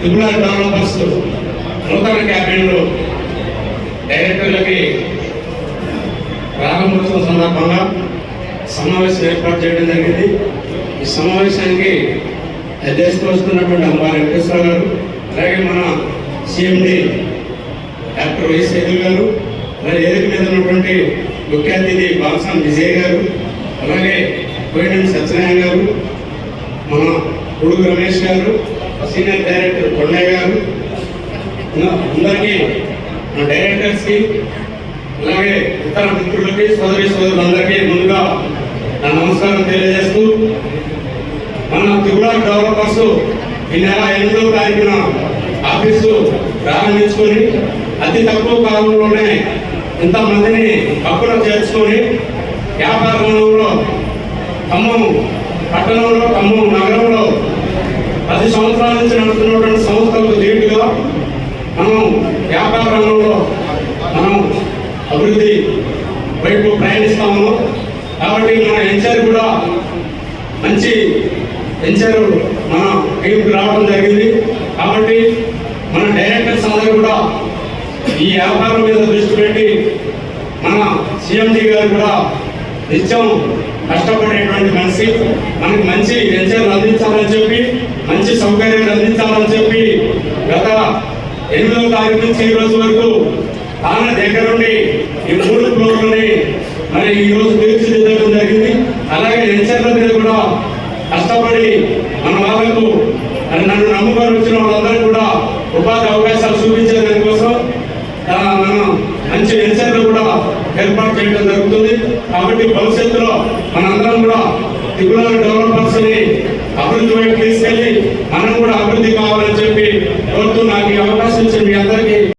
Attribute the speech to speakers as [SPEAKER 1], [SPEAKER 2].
[SPEAKER 1] Tripura developers నూతన క్యాబినెట్లో డైరెక్టర్లకి ప్రారంభోత్సవం సందర్భంగా సమావేశం ఏర్పాటు చేయడం జరిగింది. ఈ సమావేశానికి అధ్యక్షత వస్తున్నటువంటి అంబారి వెంకటేశ్వర గారు అలాగే మన సిఎండి డాక్టర్ వైఎస్ ఎదురు గారు అలాగే ఎదురు మీద ఉన్నటువంటి ముఖ్య అతిథి బాలసాం విజయ్ గారు అలాగే కోయినం సత్యనారాయణ గారు మన కొడుకు రమేష్ గారు సీనియర్ డైరెక్టర్ కొండయ్య గారు అందరికీ మా డైరెక్టర్స్కి అలాగే ఇతర మిత్రులకి సోదరి సోదరులందరికీ ముందుగా నా నమస్కారం తెలియజేస్తూ మన త్రిపుర డెవలపర్స్ ఈ నెల ఎనిమిదో తారీఖున ఆఫీసు ప్రారంభించుకొని అతి తక్కువ కాలంలోనే ఇంతమందిని హక్కులు చేర్చుకొని వ్యాపార రంగంలో ఖమ్మం పట్టణంలో ఖమ్మం నగరంలో సంబంధించి నడుస్తున్నటువంటి సంస్థలకు ధీటుగా మనం వ్యాపార రంగంలో మనం అభివృద్ధి వైపు ప్రయాణిస్తాము. కాబట్టి మన హెచ్ఆర్ కూడా మంచి హెచ్ఆర్ మన టీంకి రావడం జరిగింది. కాబట్టి మన డైరెక్టర్స్ అందరూ కూడా ఈ వ్యాపారం మీద దృష్టి పెట్టి మన సిఎండి గారు కూడా నిత్యం కష్టపడేటువంటి మనిషి. మనకి మంచి హెచ్ఆర్ అందించాలని చెప్పి సౌకర్యం సౌకర్యాలు అందించాలని చెప్పి గత ఎనిమిదవ తారీఖు నుంచి ఈ రోజు వరకు తాన దగ్గరుండి ఈ మూడు ఫ్లోర్లని మరి ఈ రోజు తీర్చిదిద్దడం జరిగింది. అలాగే హెచ్ఆర్ల మీద కూడా కష్టపడి మన వాళ్ళకు నన్ను నమ్ముకొని వచ్చిన వాళ్ళందరూ కూడా ఉపాధి అవకాశాలు చూపించే దానికోసం మనం మంచి హెచ్ఆర్లు కూడా ఏర్పాటు చేయడం జరుగుతుంది. కాబట్టి భవిష్యత్తులో మనందరం కూడా త్రిపుర డెవలపర్స్ని అభివృద్ధి వైపు కూడా అభివృద్ధి కావాలి.